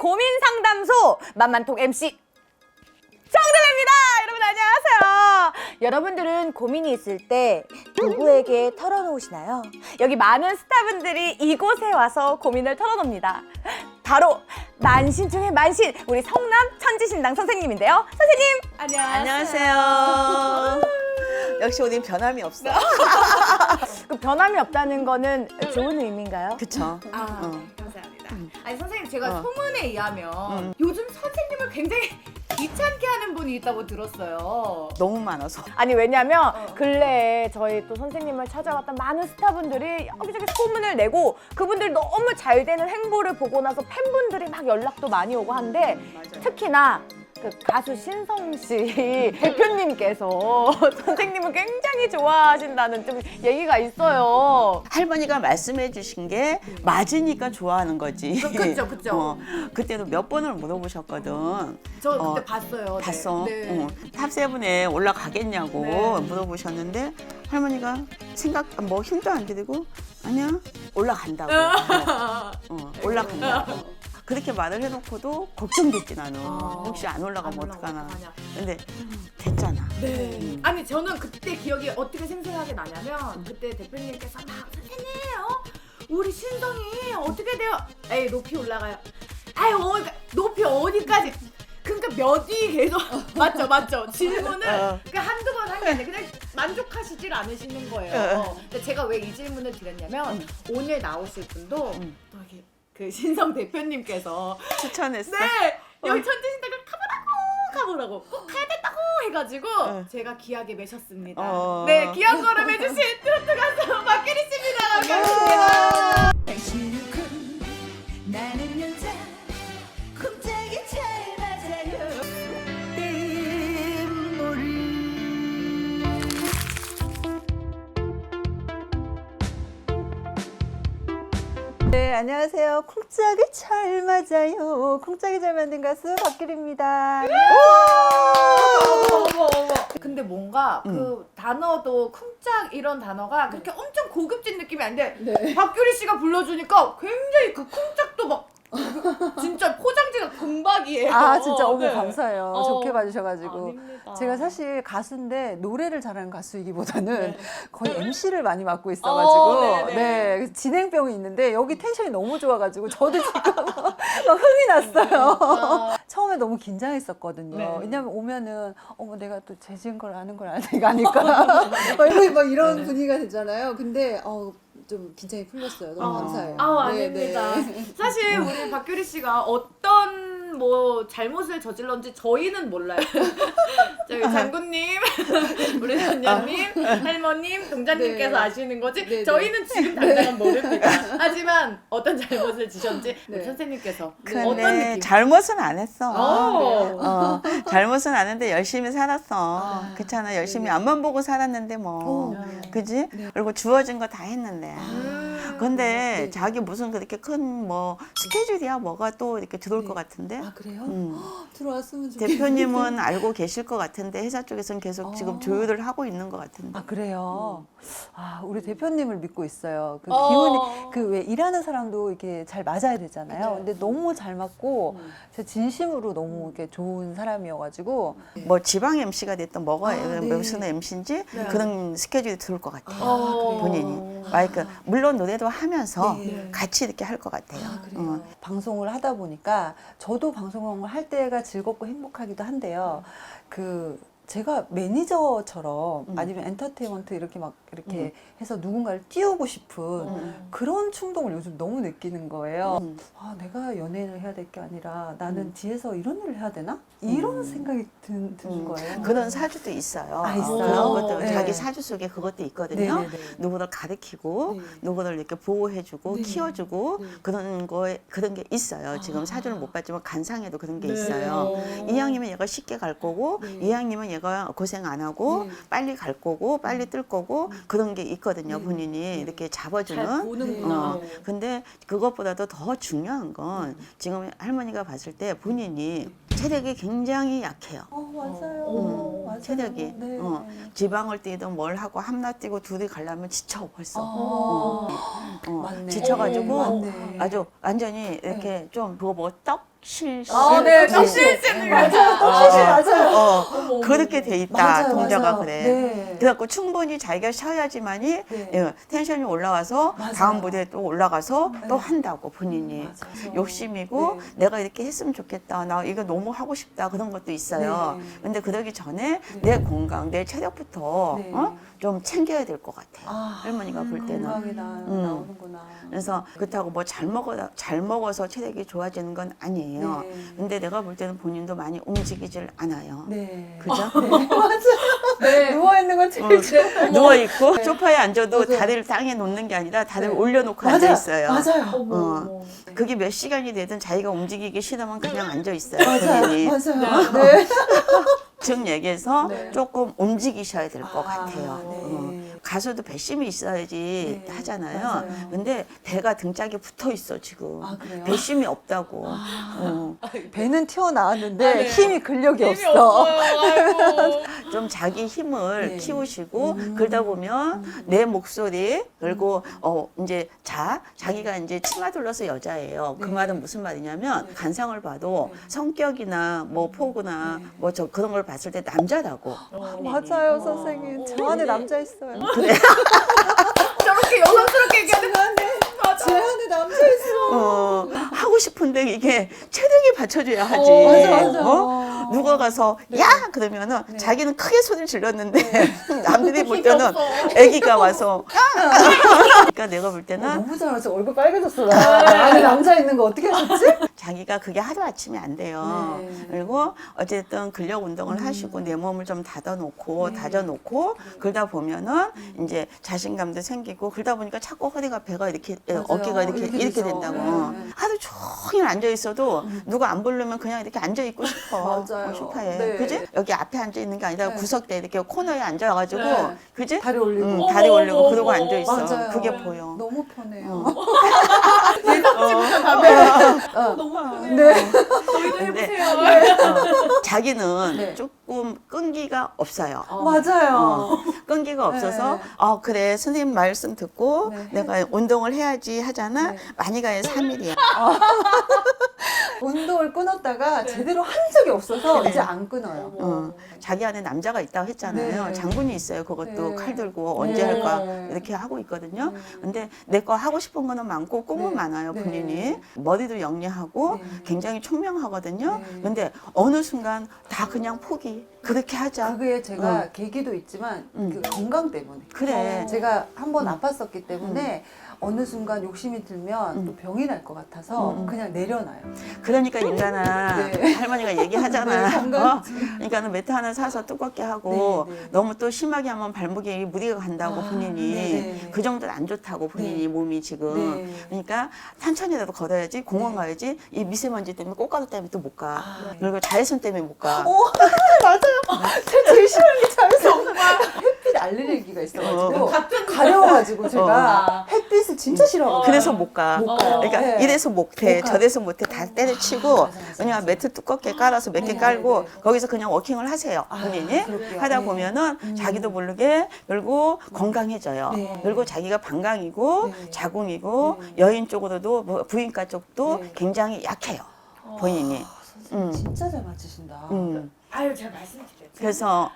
고민 상담소 만만톡 MC 정들입니다. 여러분 안녕하세요. 여러분들은 고민이 있을 때 누구에게 털어놓으시나요? 여기 많은 스타분들이 이곳에 와서 고민을 털어놓습니다. 바로 만신 중의 만신 우리 성남 천지신당 선생님인데요. 선생님 안녕하세요. 역시 오늘 변함이 없어. 그 변함이 없다는 거는 좋은 의미인가요? 그쵸. 아, 어. 감사합니다. 아니 선생님 제가 어. 소문에 의하면 음. 요즘 선생님을 굉장히 귀찮게 하는 분이 있다고 들었어요. 너무 많아서. 아니 왜냐면 어. 근래에 저희 또 선생님을 찾아왔던 많은 스타분들이 여기저기 소문을 내고 그분들 너무 잘 되는 행보를 보고 나서 팬분들이 막 연락도 많이 오고 한데 특히나 그 가수 신성 씨 대표님께서 선생님을 굉장히 좋아하신다는 좀 얘기가 있어요. 할머니가 말씀해 주신 게 맞으니까 좋아하는 거지. 그- 그쵸, 그쵸. 어, 그때도 몇 번을 물어보셨거든. 저 그때 어, 봤어요. 네. 봤어. 네. 어, 탑세븐에 올라가겠냐고 네. 물어보셨는데 할머니가 생각 뭐 힘도 안 들이고 아니야 올라간다고. 어, 어, 올라간다고. 그렇게 말을 해놓고도 걱정됐지 나는. 어. 혹시 안 올라가면 안 올라가면 어떡하나. 어떡하냐. 근데 됐잖아. 네. 음. 아니 저는 그때 기억이 어떻게 생생하게 나냐면 그때 대표님께서 막 선생님 어? 우리 신성이 어떻게 돼요? 에이 높이 올라가요. 아유 어, 높이 어디까지? 그러니까 몇 위 계속 맞죠 맞죠 질문을 어. 그 한두 번 한 게 아니라 그냥 만족하시질 않으시는 거예요. 근데 제가 왜 이 질문을 드렸냐면 오늘 나오실 분도 음. 또 이게 그 신성 대표님께서 추천했어. 네 어. 여기 천지신당을 가보라고 가보라고 꼭 가야 된다고 해가지고 어. 제가 기하게 매셨습니다. 어. 네 기한 걸음 해주신 트로트 가수 박규 안녕하세요. 콩짝이 잘 맞아요. 콩짝이 잘 만든 가수 박길입니다. 어머 어머 어머. 근데 뭔가 음. 그 단어도 쿵짝 이런 단어가 네. 그렇게 엄청 고급진 느낌이 아닌데 박규리 씨가 불러주니까 굉장히 그 쿵짝도 막 진짜 포장지가 금박이에요. 아, 진짜 어머 네. 감사해요. 어. 좋게 봐주셔가지고. 아닙니다. 제가 사실 가수인데 노래를 잘하는 가수이기보다는 네. 거의 MC를 많이 맡고 있어가지고 어, 네네. 네 그래서 진행병이 있는데 여기 텐션이 너무 좋아가지고 저도 지금 막 흥이 났어요. 아. 처음에 너무 긴장했었거든요. 네. 왜냐면 오면은 어머 내가 또 재진 걸 아는 걸 아니까 막 이런- 막 이런 분위기가 되잖아요. 근데 어, 좀 긴장이 풀렸어요. 너무 감사해요. 아, 네, 아닙니다. 네. 사실 우리 박규리 씨가 어떤 뭐 잘못을 저질렀는지 저희는 몰라요. 저희 장군님, 우리 선녀님, 할머님, 동자님께서 네. 아시는 거지. 네, 네. 저희는 지금 당장은 모릅니다. 하지만 어떤 잘못을 지셨는지 우리 네. 선생님께서 어떤 근데 느낌? 잘못은 안 했어. 어. 어, 잘못은 안 했는데 열심히 살았어. 아, 그렇잖아. 열심히 네네. 앞만 보고 살았는데 뭐. 어. 그지? 네. 그리고 주어진 거 다 했는데. 음. 근데 네. 자기 무슨 그렇게 큰 뭐 스케줄이야 뭐가 또 이렇게 들어올 네. 것 같은데? 아 그래요? 음. 들어왔으면 좋겠는데. 대표님은 알고 계실 것 같은데 회사 쪽에서는 계속 어. 지금 조율을 하고 있는 것 같은데. 아 그래요. 아 우리 대표님을 믿고 있어요. 그 어. 기운이 그 왜 일하는 사람도 이렇게 잘 맞아야 되잖아요. 네. 근데 너무 잘 맞고 음. 제 진심으로 너무 이렇게 좋은 사람이어가지고 뭐 지방 MC가 됐던 뭐가 아, 네. 무슨 MC인지 네. 그런 스케줄이 들어올 것 같아요. 어. 본인이. 마이크 물론 노래 도 하면서 네. 같이 이렇게 할 것 같아요. 아, 그래요. 어. 방송을 하다 보니까 저도 방송을 할 때가 즐겁고 행복하기도 한데요. 그 제가 매니저처럼 음. 아니면 엔터테인먼트 이렇게 막 이렇게 음. 해서 누군가를 띄우고 싶은 음. 그런 충동을 요즘 너무 느끼는 거예요. 음. 아, 내가 연예인을 해야 될 게 아니라 나는 음. 뒤에서 이런 일을 해야 되나? 이런 음. 생각이 든, 드는 음. 거예요. 그런 사주도 있어요. 아, 있어요? 그런 것도 네. 자기 사주 속에 그것도 있거든요. 네네네. 누구를 가르치고 네. 누구를 이렇게 보호해주고 네. 키워주고 네. 그런 거에 그런 게 있어요. 아. 지금 사주를 못 봤지만 간상에도 그런 게 네. 있어요. 어. 이왕이면 얘가 쉽게 갈 거고 네. 이왕이면 얘가 고생 안 하고 네. 빨리 갈 거고 빨리 뜰 거고 그런 게 있거든요. 네. 본인이 네. 이렇게 잘 잡아주는. 어, 근데 그것보다도 더 중요한 건 지금 할머니가 봤을 때 본인이 체력이 굉장히 약해요. 어, 맞아요. 어, 맞아요. 체력이. 네. 어, 지방을 뛰든 뭘 하고 함나 뛰고 둘이 가려면 지쳐 벌써. 어. 어. 지쳐가지고 어, 맞네. 아주 완전히 이렇게 좀 그거 뭐 떡? 실, 아, 네, 실, 떡실 실. 맞아요. 떡실실 맞아요. 어, 그렇게 돼 있다. 맞아요, 동자가 맞아요. 그래. 네. 그래갖고 충분히 자기가 쉬어야지만이 네. 예, 텐션이 올라와서 맞아요. 다음 무대에 또 올라가서 네. 또 한다고 본인이 맞아요. 욕심이고 네. 내가 이렇게 했으면 좋겠다. 나 이거 너무 하고 싶다. 그런 것도 있어요. 네. 근데 그러기 전에 내 건강, 내 체력부터 네. 어? 좀 챙겨야 될 것 같아요. 아, 할머니가 볼 때는. 건강이 나, 음. 나오는구나. 그래서 그렇다고 뭐 잘 먹어 잘 먹어서 체력이 좋아지는 건 아니에요. 네. 근데 내가 볼 때는 본인도 많이 움직이질 않아요. 네. 그죠? 네. 누워 있는 건 제일 좋아요. 누워 있고 소파에 앉아도 맞아요. 다리를 땅에 놓는 게 아니라 다리를 네. 올려놓고 앉아 있어요. 맞아요. 어. 그게 몇 시간이 되든 자기가 움직이기 싫으면 그냥 앉아 있어요. 맞아요. 본인이. 맞아요. 네. 즉 얘기해서 네. 조금 움직이셔야 될 것 아, 같아요. 네. 어. 가수도 배심이 있어야지 네, 하잖아요. 맞아요. 근데 배가 등짝에 붙어 있어 지금. 아, 그래요? 배심이 없다고. 어. 배는 튀어나왔는데 아, 네. 힘이 근력이 힘이 없어. 없어요. 아이고. 좀 자기 힘을 네. 키우시고 음. 그러다 보면 내 목소리 그리고 어 이제 자 자기가 이제 치마 둘러서 여자예요. 그 네. 말은 무슨 말이냐면 간상을 봐도 성격이나 뭐 포구나 네. 뭐 저 그런 걸 봤을 때 남자라고. 맞아요, 선생님. 저 안에 남자 있어요. 저렇게 여성스럽게 얘기하는 제 안에 남자 있어. 어, 하고 싶은데 이게 체력이 받쳐줘야 하지. 어, 맞아, 맞아. 어? 누가 가서 야 그러면은 네. 자기는 크게 소리를 질렀는데 남들이 볼 때는. 아기가 와서 야! 그러니까 내가 볼 때는 너무 잘하죠. 얼굴 빨개졌어. 나. 안에 남자 있는 거 어떻게 하셨지? 자기가 그게 하루 아침에 안 돼요. 네. 그리고 어쨌든 근력 운동을 하시고 내 몸을 좀 닫아놓고 네. 다져놓고 그러다 보면은 이제 자신감도 생기고 그러다 보니까 자꾸 허리가 배가 이렇게 맞아요. 어깨가 이렇게 이렇게 이렇게. 된다고 네. 하루 종일 앉아 있어도 누가 안 부르면 그냥 이렇게 앉아 있고 싶어 맞아요. 어, 소파에 네. 그지 여기 앞에 앉아 있는 게 아니라 네. 구석대 이렇게 코너에 앉아가지고 네. 그지 다리 올리고. 응, 어머, 다리 어머, 올리고 어머, 그러고 어머. 앉아 있어 맞아요. 그게 보여. 너무 편해요. 어. 어. 너무 편해요. 네. 저희도 해보세요. 어, 자기는 네. 조금 끈기가 없어요. 맞아요. 어, 끈기가 없어서 네. 어 그래 선생님 말씀 듣고 네. 내가 운동을 해야지 하잖아 네. 많이 가야 3일이야 운동을 끊었다가 제대로 한 적이 없어서 네. 이제 안 끊어요. 어, 자기 안에 남자가 있다고 했잖아요 네. 장군이 있어요 그것도 네. 칼 들고 언제 네. 할까 이렇게 하고 있거든요 근데 내 거 하고 싶은 거는 많고 꿈은 네. 많아요 네. 본인이 머리도 영리하고 네. 굉장히 총명하거든요 네. 근데 어느 순간 다 그냥 포기 그렇게 하자 그게 제가 어. 계기도 있지만 음. 그 건강 때문에. 그래 제가 한 번 아팠었기 때문에 어느 순간 욕심이 들면 음. 또 병이 날 것 같아서 음, 음. 그냥 내려놔요. 그러니까 인간아 네. 할머니가 얘기하잖아. 네, 건강- 어? 그러니까는 매트 하나 사서 두껍게 하고 네, 네. 너무 또 심하게 하면 발목에 무리가 간다고 아, 본인이 네, 네. 그 정도는 안 좋다고 본인이 네. 몸이 지금 네. 그러니까 천천히라도 걸어야지 공원 네. 가야지 이 미세먼지 때문에 꽃가루 때문에 또 못 가. 아, 네. 그리고 자외선 때문에 못 가. 오, 맞아 제일 싫어하는 게 자외선. 햇빛 알레르기가 있어가지고 어. 가려워가지고 제가 햇빛을 진짜 싫어하거든요. 그래서 못 가. 못 가요. 그러니까 네. 이래서 못해, 못 가요. 저래서 못해 다 때려치고 맞아, 맞아, 그냥 맞아. 매트 두껍게 깔아서 몇 개 네, 깔고 네, 네. 거기서 그냥 워킹을 하세요 아, 본인이 그럴게요. 하다 네. 보면은 음. 자기도 모르게 그리고 건강해져요. 네. 그리고 자기가 방광이고 네. 자궁이고 네. 여인 쪽으로도 뭐 부인과 쪽도 네. 굉장히 약해요 본인이. 음. 진짜 잘 맞추신다. 음. 아유 제가 말씀드렸죠. 그래서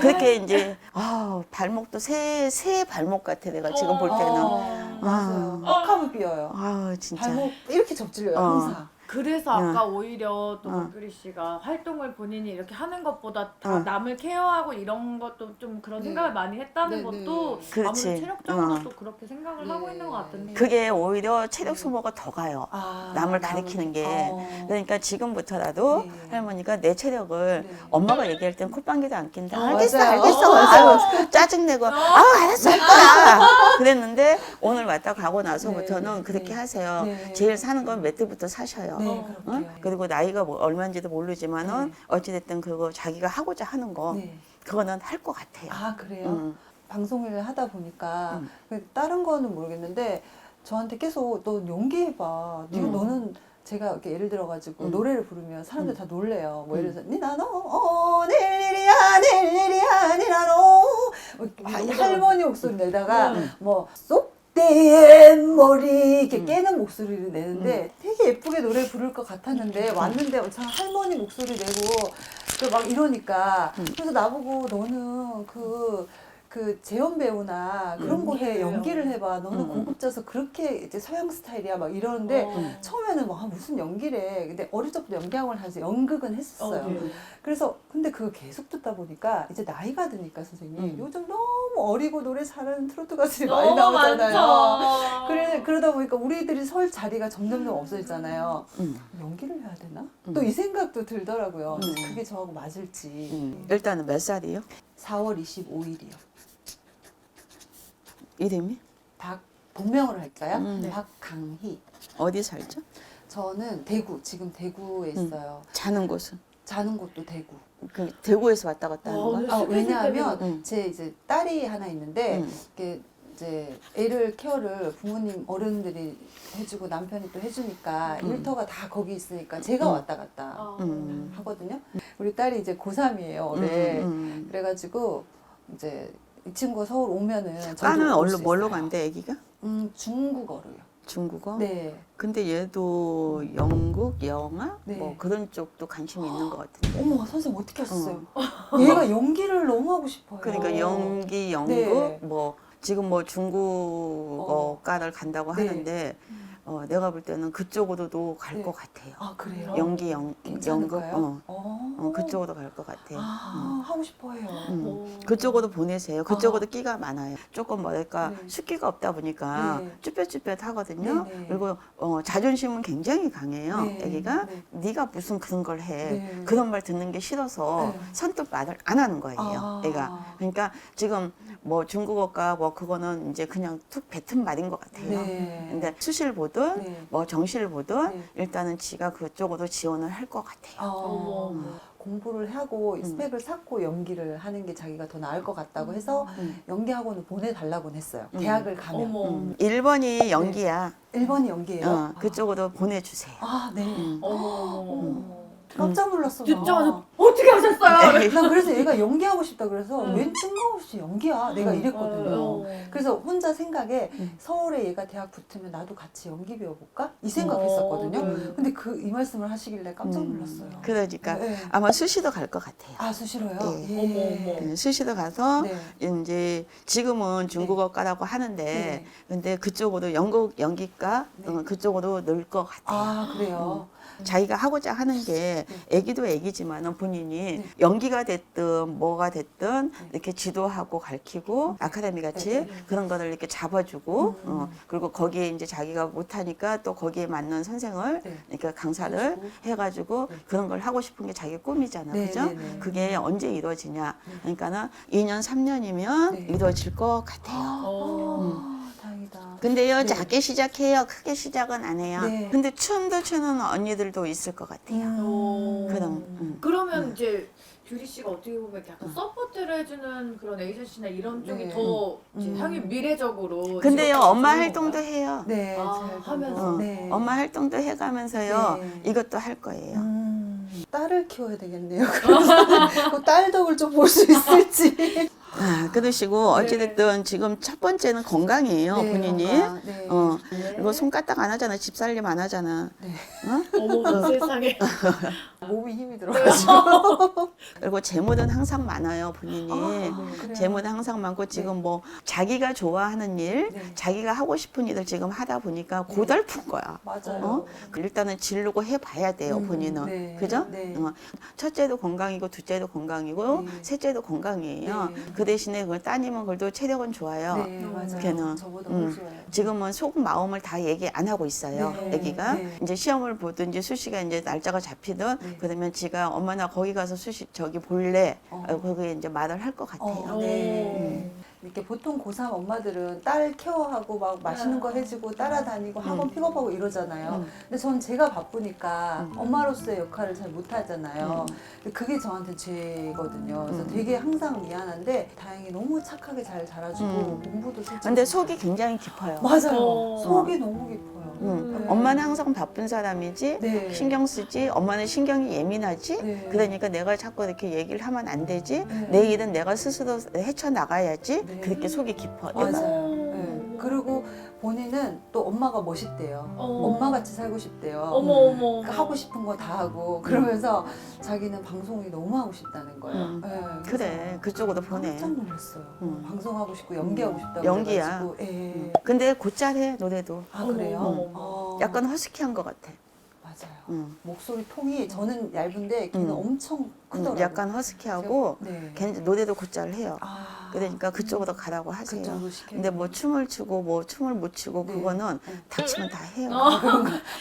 그렇게 이제 아 발목도 새 새 발목 같아 내가 지금 볼 때는 어, 맞아요. 뻑하면 비어요. 아 진짜 발목 이렇게 접질려요 어. 항상. 그래서 응. 아까 오히려 또 응. 박규리 씨가 활동을 본인이 이렇게 하는 것보다 다 응. 남을 케어하고 이런 것도 좀 그런 네. 생각을 많이 했다는 네, 것도 네. 그렇지. 아무래도 체력적으로 응. 또 그렇게 생각을 네. 하고 있는 것 같은데 그게 오히려 체력 소모가 더 가요. 아, 남을 가리키는 게. 어. 그러니까 지금부터라도 네. 할머니가 내 체력을 네. 엄마가 얘기할 땐 콧방귀도 안 낀다. 어, 알겠어, 맞아요. 알겠어. 어, 아유, 짜증내고, 아우, 알았어, 할 거야. 그랬는데 오늘 왔다 가고 나서부터는 네, 그렇게 네. 하세요. 네. 제일 사는 건 매트부터 사셔요. 네, 응? 그렇게요. 그리고 나이가 뭐 얼마인지도 모르지만은 네. 어찌됐든 그거 자기가 하고자 하는 거 네. 그거는 할 것 같아요. 아 그래요? 음. 방송을 하다 보니까 음. 그 다른 거는 모르겠는데 저한테 계속 너 연기해봐. 네가 음. 너는 제가 이렇게 예를 들어가지고 음. 노래를 부르면 사람들 다 놀래요. 뭐 예를 음. 들어서 니나노 어, 내일이야 내일이야 니나노 뭐 할머니 목소리 내다가 음. 뭐쏙 그때의 머리 이렇게 깨는 목소리를 내는데 되게 예쁘게 노래 부를 것 같았는데 왔는데 참 할머니 목소리 내고 그막 이러니까 그래서 나보고 너는 그 그 재현 배우나 그런 거 해 연기를 해봐. 너는 고급져서 그렇게 이제 서양 스타일이야. 막 이러는데 어. 처음에는 막 아, 무슨 연기래. 근데 어릴 적부터 연기학원을 다녀서 연극은 했었어요. 어, 네. 그래서 근데 그거 계속 듣다 보니까 이제 나이가 드니까 선생님 음. 요즘 너무 어리고 노래 잘하는 트로트 가수들이 많이 너무 나오잖아요. 많죠. 그래 그러다 보니까 우리들이 설 자리가 점점점 없어지잖아요. 음. 연기를 해야 되나? 음. 또 이 생각도 들더라고요. 그래서 음. 그게 저하고 맞을지. 음. 일단은 몇 살이요? 4월 25일이요. 이름이? 박 본명으로 할까요? 음. 네. 박강희. 어디 살죠? 저는 대구 지금 대구에 음. 있어요. 자는 곳은? 자는 곳도 대구. 그 대구에서 왔다 갔다 하는 어, 거야? 네. 아, 스페셜 왜냐하면 음. 제 이제 딸이 하나 있는데 음. 이게 이제 애를 케어를 부모님 어른들이 해주고 남편이 또 해주니까 음. 일터가 다 거기 있으니까 제가 음. 왔다 갔다 어. 음. 하거든요. 우리 딸이 이제 고3이에요 올해. 음, 음. 그래가지고 이제 이 친구 서울 오면은 저도 까는 올 얼로 수 뭘로 있어요. 간대 애기가? 음 중국어로요. 중국어? 네. 근데 얘도 연극, 영화 네. 뭐 그런 쪽도 관심이 있는 것 같은데. 어머 선생님 어떻게 하셨어요? 얘가 연기를 너무 하고 싶어요. 그러니까 연기, 연극, 네. 뭐 지금 뭐 중국어과를 간다고 네. 하는데 어, 내가 볼 때는 그쪽으로도 갈 네. 것 같아요. 아 그래요? 연기, 연, 연극, 괜찮을까요? 어, 어. 어, 그쪽으로 갈 것 같아요. 아 하고 싶어해요. 음. 어. 그쪽으로 보내세요. 그쪽으로 끼가 많아요. 조금 뭐랄까 네. 숫기가 없다 보니까 네. 쭈뼛쭈뼛 하거든요. 네, 네. 그리고 어, 자존심은 굉장히 강해요. 네, 애기가 네. 네가 무슨 그런 걸 해. 네. 그런 말 듣는 게 싫어서 네. 선뜻 말을 안 하는 거예요. 아. 애가. 그러니까 지금 뭐 중국어과 뭐 그거는 이제 그냥 툭 뱉은 말인 것 같아요. 네. 근데 수시를 보든 네. 뭐 정시를 보든 네. 일단은 지가 그쪽으로 지원을 할 것 같아요. 어, 어머. 공부를 하고 음. 스펙을 쌓고 연기를 하는 게 자기가 더 나을 것 같다고 해서 음. 연기 학원을 보내달라고 했어요. 음. 대학을 가면. 어머. 음, 1번이 연기야. 1번이 연기예요. 어, 그쪽으로 보내주세요. 아, 네. 음. 어머. 어머. 깜짝 놀랐어. 나. 진짜 어떻게 하셨어요? 네. 난 그래서 얘가 연기하고 싶다 그래서 음. 웬 뜬금없이 연기야. 내가 음. 이랬거든요. 어. 그래서 혼자 생각에 음. 서울에 얘가 대학 붙으면 나도 같이 연기 배워볼까? 이 어, 생각했었거든요. 네. 근데 그 이 말씀을 하시길래 깜짝 음, 놀랐어요. 그러니까 네. 아마 수시도 갈 것 같아요. 아 수시로요? 예. 어머, 어머. 음, 수시도 가서 네. 이제 지금은 중국어과라고 하는데 네. 근데 그쪽으로 연극 연기과 네. 어, 그쪽으로 늘 것 같아요. 아 그래요. 자기가 하고자 하는 게 네. 애기도 애기지만은 본인이 네. 연기가 됐든 뭐가 됐든 네. 이렇게 지도하고 가르치고 아카데미 같이 네, 네. 그런 거를 이렇게 잡아주고 음. 어, 그리고 거기에 이제 자기가 못하니까 또 거기에 맞는 선생을 네. 이렇게 강사를. 해가지고 네. 그런 걸 하고 싶은 게 자기 꿈이잖아, 네, 그죠? 그게 언제 이루어지냐? 네. 그러니까는 2년, 3년이면 네. 이루어질 것 같아요. 어. 아, 다행이다. 근데요, 네. 작게 시작해요. 크게 시작은 안 해요. 네. 근데 춤도 추는 언니들도 있을 것 같아요. 어. 그럼, 음. 그러면 이제 규리 씨가 어떻게 보면 약간 서포트를 해주는 그런 에이전시나 이런 쪽이 네. 더 이제 음. 향후 미래적으로 근데요, 엄마 활동도 건가요? 해요. 네, 아, 잘 하면서. 어, 네. 엄마 활동도 해가면서요, 네. 이것도 할 거예요. 음, 딸을 키워야 되겠네요. 딸 덕을 좀 볼 수 있을지. 아, 그러시고, 어찌됐든 지금 첫 번째는 건강이에요, 네, 본인이. 건강, 네. 어, 네. 그리고 손가락 안 하잖아, 집살림 안 하잖아. 네. 어머 세상에 몸이 힘이 들어가지고. 그리고 재물은 항상 많아요, 본인이. 아, 그래요? 재물은 항상 많고 지금 뭐 자기가 좋아하는 일, 네. 자기가 하고 싶은 일을 지금 하다 보니까 고달픈 거야. 맞아요. 어? 일단은 지르고 해봐야 돼요, 음, 본인은. 네, 그죠? 네. 어, 첫째도 건강이고, 둘째도 건강이고, 네. 셋째도 건강이에요. 네. 그 대신에 그 따님은 그래도 체력은 좋아요. 네, 맞아요. 걔는. 저보다 음. 훨씬 좋아요. 지금은 속 마음을 다 얘기 안 하고 있어요. 네, 애기가 네. 이제 시험을 보든지 수시가 이제 날짜가 잡히든 네. 그러면 지가 엄마 나 거기 가서 수시 저기 볼래. 어. 어. 거기에 이제 말을 할 것 같아요. 어, 네. 이렇게 보통 고3 엄마들은 딸 케어하고 막 맛있는 거 해주고 따라다니고 학원 픽업하고 이러잖아요. 음. 근데 전 제가 바쁘니까 음. 엄마로서의 역할을 잘 못하잖아요. 음. 근데 그게 저한테 죄거든요. 그래서 음. 되게 항상 미안한데 다행히 너무 착하게 잘 자라주고 음. 공부도 솔직히 근데 잘 속이 굉장히 깊어요. 맞아요. 어. 속이 너무 깊어요. 음. 네. 엄마는 항상 바쁜 사람이지 네. 신경 쓰지 엄마는 신경이 예민하지 네. 그러니까 내가 자꾸 이렇게 얘기를 하면 안 되지 네. 내 일은 내가 스스로 헤쳐 나가야지 네. 그렇게 속이 깊어 맞아요. 그리고 본인은 또 엄마가 멋있대요. 어. 엄마 같이 살고 싶대요. 어머 어머. 그러니까 하고 싶은 거 다 하고 그러면서 자기는 방송이 너무 하고 싶다는 거예요. 음. 네, 그래 그쪽으로 보내. 깜짝 놀랐어요. 음. 방송하고 싶고 연기하고 싶다고 연기야. 그래가지고, 예. 근데 곧잘해 노래도. 아 그래요? 어머, 어머. 어, 약간 허스키한 것 같아. 맞아요. 음. 목소리 통이 저는 얇은데 걔는 음. 엄청 크더라고요. 음, 약간 허스키하고 네. 걔는 노래도 곧잘 해요. 아, 그러니까 그쪽으로 가라고 하세요. 근데 뭐 춤을 추고 뭐 춤을 못 추고 네. 그거는 네. 닥치면 다 해요.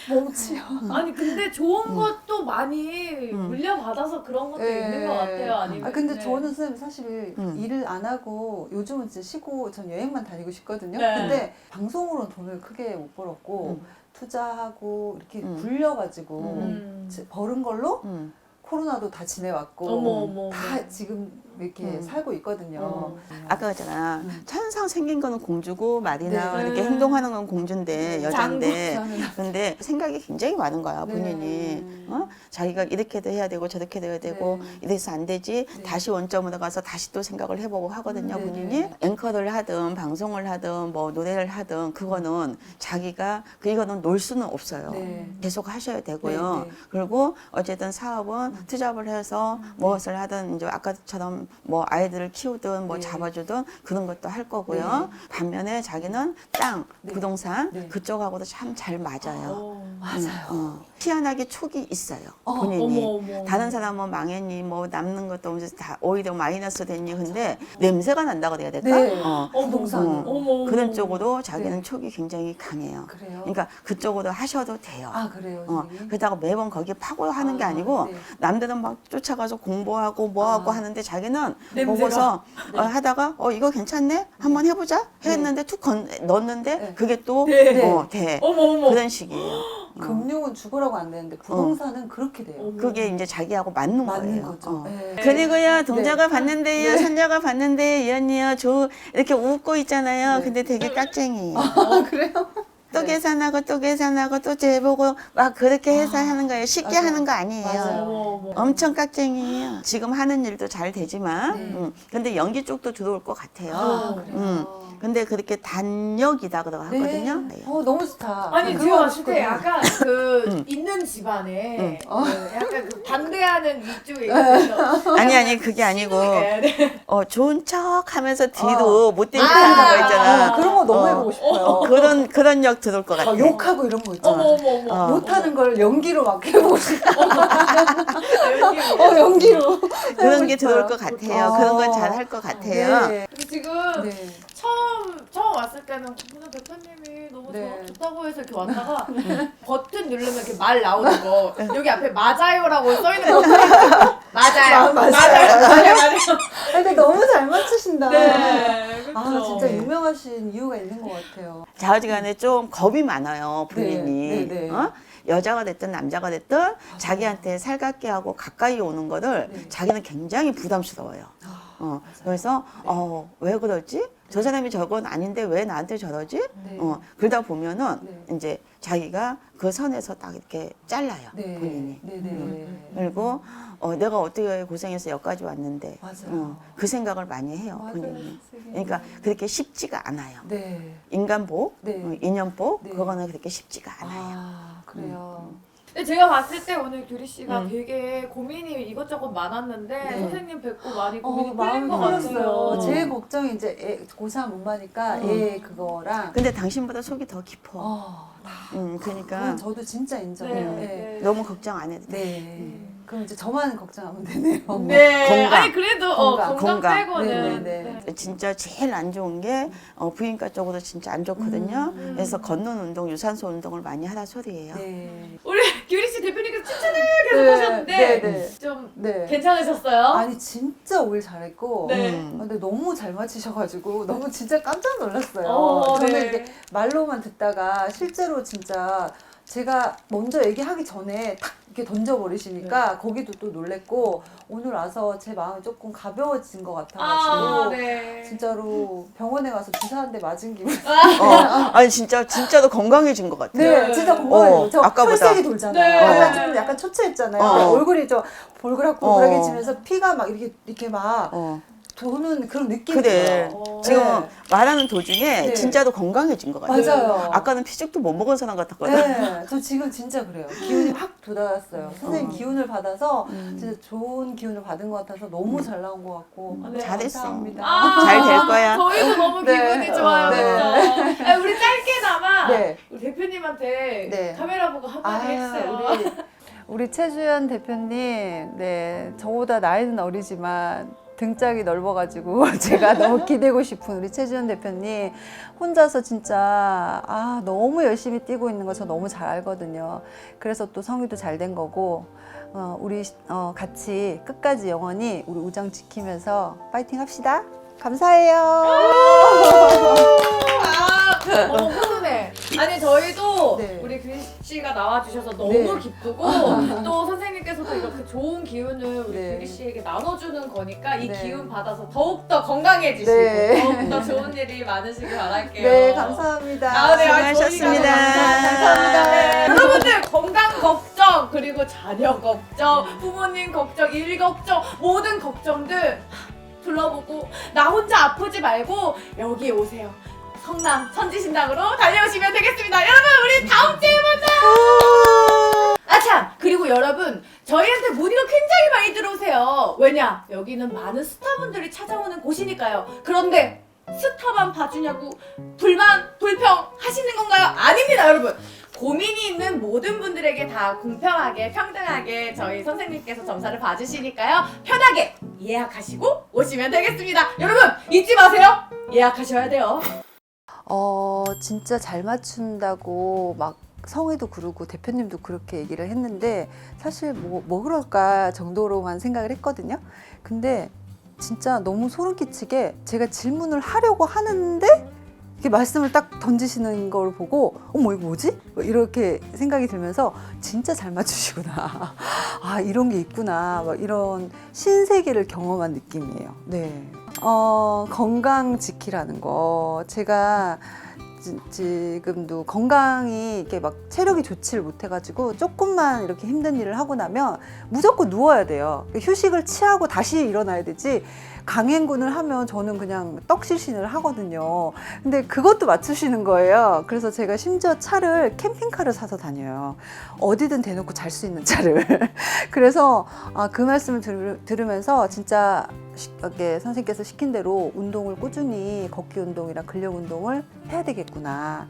몸치요. 아니 근데 좋은 것도 많이 음. 물려받아서 그런 것도 있는 것 같아요. 아니면 아 근데 네. 저는 선생님 사실 음. 일을 안 하고 요즘은 진짜 쉬고 전 여행만 다니고 싶거든요. 네. 근데 방송으로는 돈을 크게 못 벌었고 음. 투자하고 이렇게 음. 굴려가지고 음. 지- 벌은 걸로 음. 코로나도 다 지내왔고 어머 어머 어머. 다 지금 이렇게 음. 살고 있거든요. 어. 아까 그랬잖아. 음. 천상 생긴 거는 공주고 말이나 네. 이렇게 음. 행동하는 건 공주인데 여잔데 저는 근데 생각이 굉장히 많은 거야 네. 본인이 어? 자기가 이렇게도 해야 되고 저렇게도 해야 되고 네. 이래서 안 되지 네. 다시 원점으로 가서 다시 또 생각을 해보고 하거든요 네, 본인이 네. 앵커를 하든 방송을 하든 뭐 노래를 하든 그거는 자기가 그 이거는 놀 수는 없어요 네. 계속 하셔야 되고요 네, 네. 그리고 어쨌든 사업은 투잡을 해서 무엇을 하든 이제 아까처럼 뭐 아이들을 키우든 뭐 네. 잡아주든 그런 것도 할 거고요 반면에 자기는 땅 네. 부동산 네. 그쪽하고도 참 잘 맞아요. 어. 맞아요. 어. 희한하게 촉이 있어요. 어, 본인이. 어머 어머. 다른 사람은 망했니, 뭐 남는 것도 없는데 다 오히려 마이너스 됐니. 근데 냄새가 난다고 해야 될까? 네. 어. 부동산. 어. 어머. 그런 쪽으로 자기는 네. 촉이 굉장히 강해요. 그래요. 그러니까 그쪽으로 하셔도 돼요. 아 그래요. 어? 그러다가 매번 거기에 파고 하는 게 아, 아니고 네. 남들은 막 쫓아가서 공부하고 뭐하고 아. 하는데 자기는 냄새가. 보고서 네. 어, 하다가 어 이거 괜찮네 한번 해보자 했는데 툭 건, 넣었는데 네. 그게 또 네. 어, 돼 어머 어머. 그런 식이에요. 어. 금융은 죽으라고 안 되는데 부동산은 그렇게 돼요. 어머. 그게 이제 자기하고 맞는, 맞는 거예요. 거죠. 어. 네. 그리고요 동자가 네. 봤는데요 네. 선자가 봤는데 이 언니요 저 이렇게 웃고 있잖아요. 네. 근데 되게 깍쟁이에요. 아 그래요? 또 네. 계산하고 또 계산하고 또 재보고 막 그렇게 해서 하는 거예요. 쉽게 맞아요. 하는 거 아니에요. 맞아요. 어머. 엄청 깍쟁이에요. 지금 하는 일도 잘 되지만, 네. 음, 근데 연기 쪽도 들어올 것 같아요. 아 어. 그래요. 음. 근데 그렇게 단역이다 그러고 하거든요. 네. 어 너무 좋다. 아니 그거 봤을 때. 약간 그 음. 있는 집안에 음. 그 약간 그 반대하는 이쪽에 있어서 아니 아니 그게 아니고 네, 네. 어, 좋은 척 하면서 뒤로 못되게 아, 하는 거 아, 있잖아. 그런 거 너무 어. 해보고 싶어요. 어, 그런 그런 역 들어올 것 같아. 막 욕하고 이런 거 있잖아. 어머 어머 어머. 어. 못하는 걸 연기로 막 해보고 싶어. 어, 연기로. 그런 해보고 게 들어올 싶어요. 것 같아요. 어. 그런 건 잘 할 것 같아요. 네. 지금 네. 처음 처음 왔을 때는 그냥 대표님이 너무 네. 좋, 좋다고 해서 이렇게 왔다가 버튼 누르면 이렇게 말 나오는 거 여기 앞에 맞아요라고 써 있는 거 맞아요 아, 맞아요. 맞아요 맞아요 맞아요 아, 근데 너무 잘 맞추신다. 네 그렇죠. 아 진짜 유명하신 이유가 있는 것 같아요. 좌우지간에 좀 겁이 많아요 본인이. 네, 네, 네. 어? 여자가 됐든 남자가 됐든 자기한테 살갑게 하고 가까이 오는 거를 네. 자기는 굉장히 부담스러워요. 아, 어, 그래서 어, 왜 그러지? 저 사람이 저건 아닌데 왜 나한테 저러지? 네. 어, 그러다 보면은 네. 이제 자기가 그 선에서 딱 이렇게 잘라요 네. 본인이. 네, 네. 음. 그리고 어, 내가 어떻게 고생해서 여기까지 왔는데. 어, 그 생각을 많이 해요 맞아요, 본인이. 그러니까 그렇게 쉽지가 않아요. 네. 인간복, 네. 어, 인연복 네. 그거는 그렇게 쉽지가 않아요. 아 그래요. 근데 제가 봤을 때 오늘 규리 씨가 음. 되게 고민이 이것저것 많았는데 네. 선생님 뵙고 많이 어, 고민이 풀린 것. 같아요. 제일 걱정이 이제 애, 고3 엄마니까 음. 애 그거랑 근데 당신보다 속이 더 깊어. 어, 음, 그러니까 그건 저도 진짜 인정해요. 네, 네. 네. 너무 걱정 안 해도 돼. 네. 그럼 이제 저만 걱정하면 되네요. 네, 건강. 아니 그래도 어, 건강. 건강, 건강. 빼고는 네, 네, 네. 진짜 제일 안 좋은 게 어, 부인과 쪽으로 진짜 안 좋거든요. 음. 그래서 걷는 운동, 유산소 운동을 많이 하라 소리예요. 네. 우리 규리 씨 대표님께서 추천을 계속 네, 하셨는데 네, 네. 좀 네. 괜찮으셨어요? 아니 진짜 오일 잘했고 네. 음. 근데 너무 잘 맞히셔가지고 너무 진짜 깜짝 놀랐어요. 어, 저는 네. 이게 말로만 듣다가 실제로 진짜 제가 먼저 얘기하기 전에 탁 이렇게 던져버리시니까 네. 거기도 또 놀랬고 오늘 와서 제 마음이 조금 가벼워진 것 같아가지고 아, 네. 진짜로 병원에 가서 주사 한 대 맞은 기분. 어, 아니 진짜 진짜로 건강해진 것 같아요. 네, 네. 진짜 건강해요. 어, 저 아까보다. 혈색이 돌잖아요. 네. 약간 좀 약간 초췌했잖아요. 어. 얼굴이 좀 볼그랗고 어. 그러게 지면서 피가 막 이렇게 이렇게 막 어. 도는 그런 느낌이 그래. 들어요. 지금 네. 말하는 도중에 네. 진짜로 건강해진 것 같아요. 맞아요. 아까는 피죽도 못 먹은 사람 같았거든. 네, 저 지금 진짜 그래요. 기운이 확 돋았어요. 선생님 어. 기운을 받아서 음. 진짜 좋은 기운을 받은 것 같아서 너무 잘 나온 것 같고 네. 잘했어. 감사합니다. 아, 잘 될 거야. 저희도 너무 네. 기분이 좋아요. 네. 그렇죠? 아, 우리 짧게나마 네. 우리 대표님한테 네. 카메라 보고 한마디 해주세요. 우리 우리 최주연 대표님, 네 저보다 나이는 어리지만 등짝이 넓어가지고 제가 너무 기대고 싶은 우리 최주연 대표님 혼자서 진짜 아 너무 열심히 뛰고 있는 거 저 너무 잘 알거든요. 그래서 또 성의도 잘 된 거고 어, 우리 어, 같이 끝까지 영원히 우리 우정 지키면서 파이팅 합시다. 감사해요. 아. 아니 저희도 네. 우리 근 씨가 나와주셔서 너무 네. 기쁘고 또 선생님께서도 이렇게 좋은 기운을 우리 네. 규리 씨에게 나눠주는 거니까 이 네. 기운 받아서 더욱 더 건강해지시고 네. 더욱 더 좋은 일이 많으시길 바랄게요. 네 감사합니다. 아, 네, 아, 수고하셨습니다. 저희가 감사합니다. 네, 여러분들 건강 걱정 그리고 자녀 걱정 부모님 걱정 일 걱정 모든 걱정들 둘러보고 나 혼자 아프지 말고 여기 오세요 성남 천지신당으로 달려오시면 되겠습니다. 여러분 우리 다음 주에 만나요! 아참! 그리고 여러분 저희한테 문의가 굉장히 많이 들어오세요. 왜냐? 여기는 많은 스타분들이 찾아오는 곳이니까요. 그런데 스타만 봐주냐고 불만 불평 하시는 건가요? 아닙니다 여러분. 고민이 있는 모든 분들에게 다 공평하게 평등하게 저희 선생님께서 점사를 봐주시니까요. 편하게 예약하시고 오시면 되겠습니다. 여러분 잊지 마세요. 예약하셔야 돼요 어, 진짜 잘 맞춘다고 막 성혜도 그러고 대표님도 그렇게 얘기를 했는데 사실 뭐, 뭐 그럴까 정도로만 생각을 했거든요. 근데 진짜 너무 소름 끼치게 제가 질문을 하려고 하는데 이렇게 말씀을 딱 던지시는 걸 보고 어머 이거 뭐지? 뭐 이렇게 생각이 들면서 진짜 잘 맞추시구나. 아 이런 게 있구나. 막 이런 신세계를 경험한 느낌이에요. 네. 어 건강 지키라는 거 제가 지, 지금도 건강이 이렇게 막 체력이 좋지를 못해가지고 조금만 이렇게 힘든 일을 하고 나면 무조건 누워야 돼요. 휴식을 취하고 다시 일어나야 되지. 강행군을 하면 저는 그냥 떡실신을 하거든요. 근데 그것도 맞추시는 거예요. 그래서 제가 심지어 차를 캠핑카를 사서 다녀요. 어디든 대놓고 잘 수 있는 차를. 그래서 아, 그 말씀을 들, 들으면서 진짜 시- 이렇게 선생님께서 시킨 대로 운동을 꾸준히 걷기 운동이랑 근력 운동을 해야 되겠구나.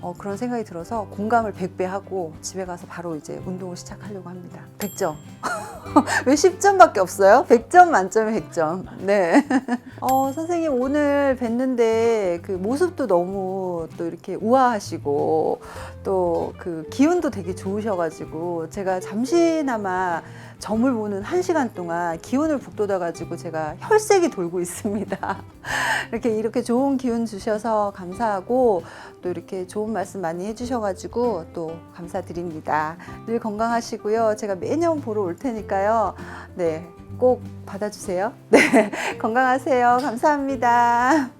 어, 그런 생각이 들어서 공감을 100배 하고 집에 가서 바로 이제 운동을 시작하려고 합니다. 100점. 왜 10점밖에 없어요? 100점 만점에 100점. 네. 어, 선생님 오늘 뵀는데 그 모습도 너무 또 이렇게 우아하시고 또 그 기운도 되게 좋으셔가지고 제가 잠시나마 점을 보는 한 시간 동안 기운을 북돋아 가지고 제가 혈색이 돌고 있습니다. 이렇게 이렇게 좋은 기운 주셔서 감사하고 또 이렇게 좋은 말씀 많이 해 주셔 가지고 또 감사드립니다. 늘 건강하시고요. 제가 매년 보러 올 테니까요. 네, 꼭 받아주세요. 네, 건강하세요. 감사합니다.